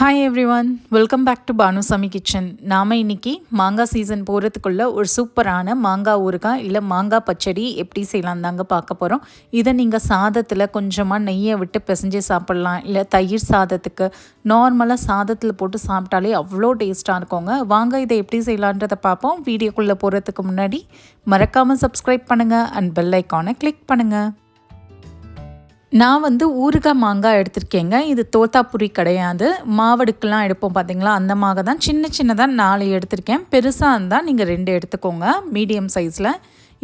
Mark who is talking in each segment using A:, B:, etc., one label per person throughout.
A: Hi everyone welcome back to Bhanusamy kitchen நாம் இன்றைக்கி மாங்காய் சீசன் போகிறதுக்குள்ளே ஒரு சூப்பரான மாங்காய் ஊறுகாய் இல்லை மாங்காய் பச்சடி எப்படி செய்யலாம் தாங்க பார்க்க போகிறோம் இதை நீங்கள் சாதத்தில் கொஞ்சமாக நெய்யை விட்டு பிசைஞ்சு சாப்பிட்லாம். இல்லை தயிர் சாதத்துக்கு நார்மலாக சாதத்தில் போட்டு சாப்பிட்டாலே அவ்வளோ டேஸ்ட்டாக இருக்குங்க. வாங்க இதை எப்படி செய்யலான்றதை பார்ப்போம். வீடியோக்குள்ளே போகிறதுக்கு முன்னாடி மறக்காமல் சப்ஸ்கிரைப் பண்ணுங்கள் அண்ட் பெல் ஐக்கானை கிளிக் பண்ணுங்கள் நான் வந்து ஊறுகாய் மாங்காய் எடுத்திருக்கேங்க. இது தோத்தாப்புரி கிடையாது மாவடுக்கெலாம் எடுப்போம் பார்த்தீங்களா அந்த மாங்காய் தான். சின்ன சின்னதாக நாலு எடுத்திருக்கேன். பெருசாக இருந்தால் நீங்கள் ரெண்டு எடுத்துக்கோங்க. மீடியம் சைஸில்.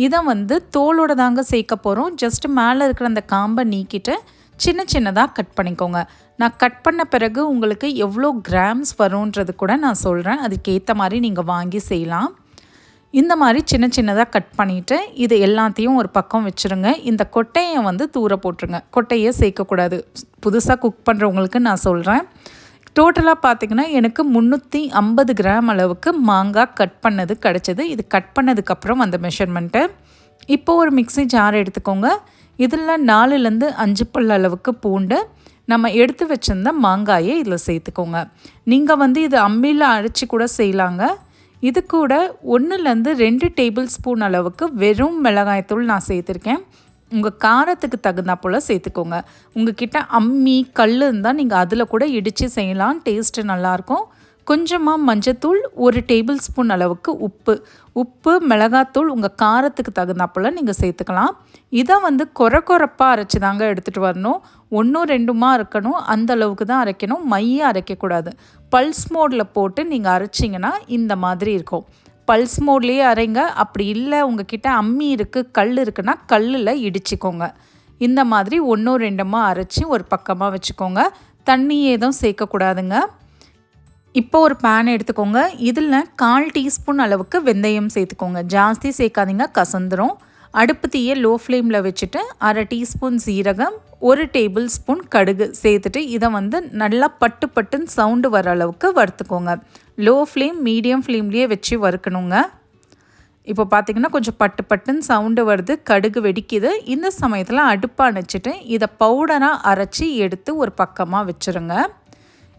A: இதை வந்து தோலோட தாங்க சேர்க்க போகிறோம் ஜஸ்ட்டு மேலே இருக்கிற அந்த காம்பை நீக்கிட்டு சின்ன சின்னதாக கட் பண்ணிக்கோங்க. நான் கட் பண்ண பிறகு உங்களுக்கு எவ்வளோ கிராம்ஸ் வரும்ன்றது கூட நான் சொல்கிறேன் அதுக்கேற்ற மாதிரி நீங்கள் வாங்கி செய்யலாம். இந்த மாதிரி சின்ன சின்னதாக கட் பண்ணிவிட்டு இது எல்லாத்தையும் ஒரு பக்கம் வச்சுருங்க. இந்த கொட்டையை வந்து தூர போட்டுருங்க. கொட்டையை சேர்க்கக்கூடாது. புதுசாக குக் பண்ணுறவங்களுக்கு நான் சொல்கிறேன் டோட்டலாக பார்த்திங்கன்னா எனக்கு முந்நூற்றி ஐம்பது கிராம் அளவுக்கு மாங்காய் கட் பண்ணது கிடச்சிது. இது கட் பண்ணதுக்கப்புறம் அந்த மெஷர்மெண்ட்டு இப்போது ஒரு மிக்சி ஜார் எடுத்துக்கோங்க. இதில் நாலுலேருந்து அஞ்சு பல் அளவுக்கு பூண்டு நம்ம எடுத்து வச்சுருந்த மாங்காயை இதில் சேர்த்துக்கோங்க. நீங்கள் வந்து இது அம்மியில் அரைச்சி கூட செய்யலாங்க. இது கூட ஒன்றுலேருந்து ரெண்டு டேபிள் ஸ்பூன் அளவுக்கு வெறும் மிளகாய்த்தூள் நான் சேர்த்துருக்கேன். உங்கள் காரத்துக்கு தகுந்தா போல் சேர்த்துக்கோங்க. உங்கள் கிட்ட அம்மி கல் இருந்தால் நீங்கள் அதில் கூட இடித்து செய்யலாம். டேஸ்ட்டு நல்லாயிருக்கும் கொஞ்சமாக மஞ்சத்தூள் ஒரு டேபிள் ஸ்பூன் அளவுக்கு உப்பு. உப்பு மிளகாத்தூள் உங்கள் காரத்துக்கு தகுந்தாப்பில் நீங்கள் சேர்த்துக்கலாம். இதை வந்து குறை குறைப்பாக அரைச்சி தாங்க எடுத்துகிட்டு வரணும். ஒன்றும் ரெண்டுமா இருக்கணும் அந்த அளவுக்கு தான் அரைக்கணும். மையை அரைக்கக்கூடாது. பல்ஸ் மோடில் போட்டு நீங்கள் அரைச்சிங்கன்னா இந்த மாதிரி இருக்கும். பல்ஸ் மோட்லேயே அரைங்க. அப்படி இல்லை உங்ககிட்ட அம்மி இருக்குது கல் இருக்குன்னா கல்லில் இடிச்சிக்கோங்க. இந்த மாதிரி ஒன்றும் ரெண்டுமா அரைச்சி ஒரு பக்கமாக வச்சுக்கோங்க. தண்ணி எதுவும் சேர்க்கக்கூடாதுங்க. இப்போ ஒரு பேன் எடுத்துக்கோங்க. இதில் கால் டீஸ்பூன் அளவுக்கு வெந்தயம் சேர்த்துக்கோங்க. ஜாஸ்தி சேர்க்காதீங்க கசந்துரும். அடுப்பு தீயை லோ ஃப்ளேமில் வச்சுட்டு அரை டீஸ்பூன் சீரகம் ஒரு டேபிள் ஸ்பூன் கடுகு சேர்த்துட்டு இதை வந்து நல்லா பட்டு பட்டுன்னு சவுண்டு வர அளவுக்கு வறுத்துக்கோங்க. லோ ஃப்ளேம் மீடியம் ஃப்ளேம்லேயே வச்சு வறுக்கணுங்க. இப்போ பார்த்திங்கன்னா கொஞ்சம் பட்டு பட்டுன்னு சவுண்டு வருது கடுகு வெடிக்குது. இந்த சமயத்தில் அடுப்பை அணைச்சிட்டு இதை பவுடராக அரைச்சி எடுத்து ஒரு பக்கமாக வச்சுருங்க.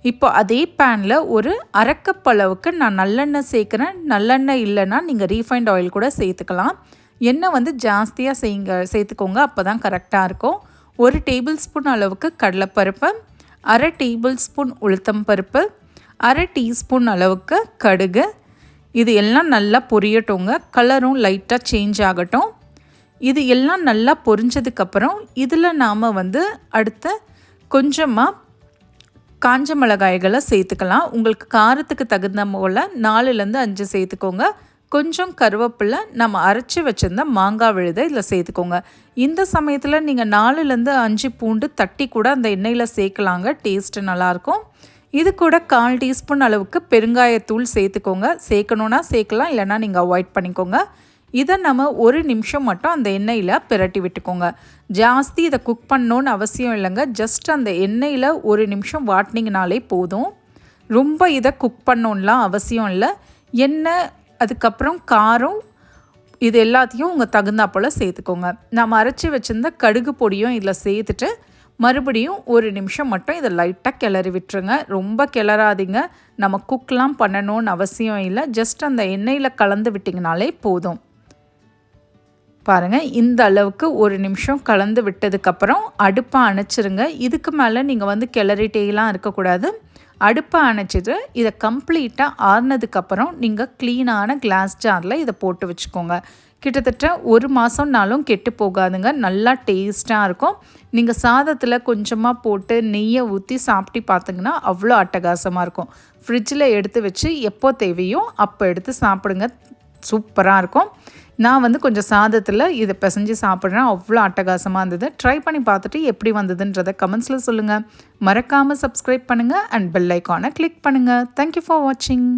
A: இப்போ அதே பேனில் ஒரு அரைக்கப் அளவுக்கு நான் நல்லெண்ணெய் சேர்க்குறேன். நல்லெண்ணெய் இல்லைன்னா நீங்கள் ரீஃபைண்ட் ஆயில் கூட சேர்த்துக்கலாம். எண்ணெய் வந்து ஜாஸ்தியாக செய்யுங்க சேர்த்துக்கோங்க. அப்போ தான் கரெக்டாக இருக்கும். ஒரு டேபிள் ஸ்பூன் அளவுக்கு கடலைப்பருப்பு அரை டேபிள் ஸ்பூன் உளுத்தம் பருப்பு அரை டீஸ்பூன் அளவுக்கு கடுகு. இது எல்லாம் நல்லா பொரியட்டோங்க. கலரும் லைட்டாக சேஞ்ச் ஆகட்டும். இது எல்லாம் நல்லா பொரிஞ்சதுக்கப்புறம் இதில் நாம் வந்து அடுத்த கொஞ்சமாக காஞ்ச மிளகாய்களை சேர்த்துக்கலாம். உங்களுக்கு காரத்துக்கு தகுந்த போல் நாலுலேருந்து அஞ்சு சேர்த்துக்கோங்க. கொஞ்சம் கருவேப்பிலை நம்ம அரைச்சி வச்சுருந்த மாங்காய் விழுதை இதில் சேர்த்துக்கோங்க. இந்த சமயத்தில் நீங்கள் நாலுலேருந்து அஞ்சு பூண்டு தட்டி கூட அந்த எண்ணெயில் சேர்க்கலாங்க. டேஸ்ட்டு நல்லாயிருக்கும். இது கூட கால் டீஸ்பூன் அளவுக்கு பெருங்காயத்தூள் சேர்த்துக்கோங்க. சேர்க்கணுன்னா சேர்க்கலாம் இல்லைனா நீங்கள் அவாய்ட் பண்ணிக்கோங்க. இதை நம்ம ஒரு நிமிஷம் மட்டும் அந்த எண்ணெயில் பிரட்டி விட்டுக்கோங்க. ஜாஸ்தி இதை குக் பண்ணணுன்னு அவசியம் இல்லைங்க. ஜஸ்ட் அந்த எண்ணெயில் ஒரு நிமிஷம் வாட்டினீங்கனாலே போதும். ரொம்ப இதை குக் பண்ணணுன்லாம் அவசியம் இல்லை. எண்ணெய் அதுக்கப்புறம் காரம் இது எல்லாத்தையும் உங்கள் தகுந்தா போல் சேர்த்துக்கோங்க. நம்ம அரைச்சி வச்சுருந்த கடுகு பொடியும் இதில் சேர்த்துட்டு மறுபடியும் ஒரு நிமிஷம் மட்டும் இதை லைட்டாக கிளறி விட்டுருங்க. ரொம்ப கிளறாதீங்க. நம்ம குக்லாம் பண்ணணும்னு அவசியம் இல்லை. ஜஸ்ட் அந்த எண்ணெயில் கலந்து விட்டிங்கனாலே போதும். பாருங்கள் இந்த அளவுக்கு ஒரு நிமிஷம் கலந்து விட்டதுக்கப்புறம் அடுப்பை அணைச்சிருங்க. இதுக்கு மேலே நீங்கள் வந்து கிளறிட்டேலாம் இருக்கக்கூடாது. அடுப்பை அணைச்சிட்டு இதை கம்ப்ளீட்டாக ஆறுனதுக்கப்புறம் நீங்கள் க்ளீனான கிளாஸ் ஜாரில் இதை போட்டு வச்சுக்கோங்க. கிட்டத்தட்ட ஒரு மாதம்னாலும் கெட்டு போகாதுங்க. நல்லா டேஸ்ட்டாக இருக்கும். நீங்கள் சாதத்தில் கொஞ்சமாக போட்டு நெய்யை ஊற்றி சாப்பிட்டு பார்த்தீங்கன்னா அவ்வளோ அட்டகாசமாக இருக்கும். ஃப்ரிட்ஜில் எடுத்து வச்சு எப்போ தேவையோ அப்போ எடுத்து சாப்பிடுங்க. சூப்பராக இருக்கும். நான் வந்து கொஞ்சம் சாதத்தில் இதை பிசைஞ்சு சாப்பிட்றேன். அவ்வளோ அட்டகாசமாக இருந்தது. ட்ரை பண்ணி பார்த்துட்டு எப்படி வந்ததுன்றதை கமெண்ட்ஸில் சொல்லுங்கள் மறக்காமல் சப்ஸ்கிரைப் பண்ணுங்கள் அண்ட் பெல் ஐக்கானை கிளிக் பண்ணுங்கள் தேங்க்யூ ஃபார் வாட்சிங்